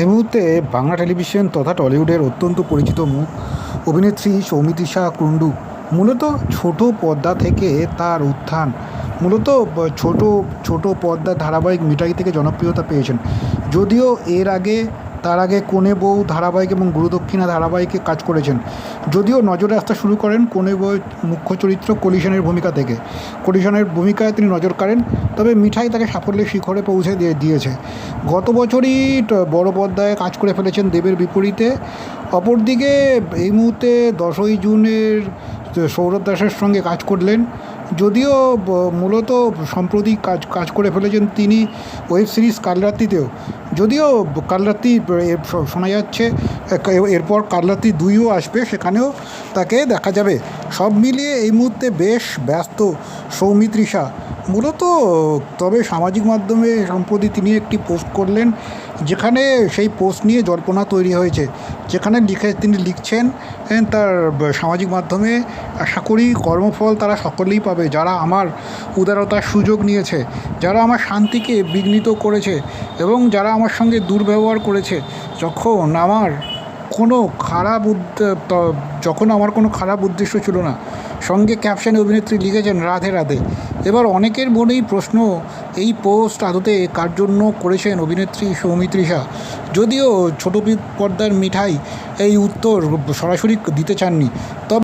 এই মুহূর্তে বাংলা টেলিভিশন তথা টলিউডের অত্যন্ত পরিচিত মুখ অভিনেত্রী সৌমিতিশা কুণ্ডু। মূলত ছোট পর্দা থেকে তার উত্থান। মূলত ছোট ছোট পর্দা ধারাবাহিক মিঠাই থেকে জনপ্রিয়তা পেয়েছেন। যদিও এর আগে তার আগে কোনে বউ ধারাবাহিক এবং গুরুদক্ষিণা ধারাবাহিকে কাজ করেছেন। যদিও নজরে আসতে শুরু করেন কোনে বউ মুখ্য চরিত্র কলিশনের ভূমিকা থেকে। কলিশনের ভূমিকায় তিনি নজর কাড়েন, তবে মিঠাই তাকে সাফল্যের শিখরে পৌঁছে দিয়ে দিয়েছে। গত বছরই বড় পর্দায় কাজ করে ফেলেছেন দেবের বিপরীতে। অপরদিকে এই মুহূর্তে দশই জুনের সৌরভ দাসের সঙ্গে কাজ করলেন। যদিও মূলত সম্প্রতি কাজ কাজ করে ফেলেছেন তিনি ওয়েব সিরিজ কালরাত্রিতেও। যদিও কাল কালরাত্রি শোনা যাচ্ছে এরপর এরপর কালরাত্রি দুইও আসবে, সেখানেও তাকে দেখা যাবে। সব মিলিয়ে এই মুহূর্তে বেশ ব্যস্ত সৌমিত্রিষা। মূলত তবে সামাজিক মাধ্যমে সম্প্রতি তিনি একটি পোস্ট করলেন, যেখানে সেই পোস্ট নিয়ে জল্পনা তৈরি হয়েছে। যেখানে লিখে তিনি লিখছেন তার সামাজিক মাধ্যমে আশা করি কর্মফল তারা সকলেই পাবে। যারা আমার উদারতার সুযোগ নিয়েছে, যারা আমার শান্তিকে বিঘ্নিত করেছে এবং যারা আমার সঙ্গে দুর্ব্যবহার করেছে, যখন আমার কোনো খারাপ যখন আমার কোনো খারাপ উদ্দেশ্য ছিল না। সঙ্গে ক্যাপশনে অভিনেত্রী লিখেছেন, রাধে রাধে। এবার অনেকের মনেই প্রশ্ন, এই পোস্ট আদতে কার জন্য করেছেন অভিনেত্রী সৌমিত্রিষা যদিও ছোট পর্দার মিঠাই এই উত্তর সরাসরি দিতে চাননি, তবে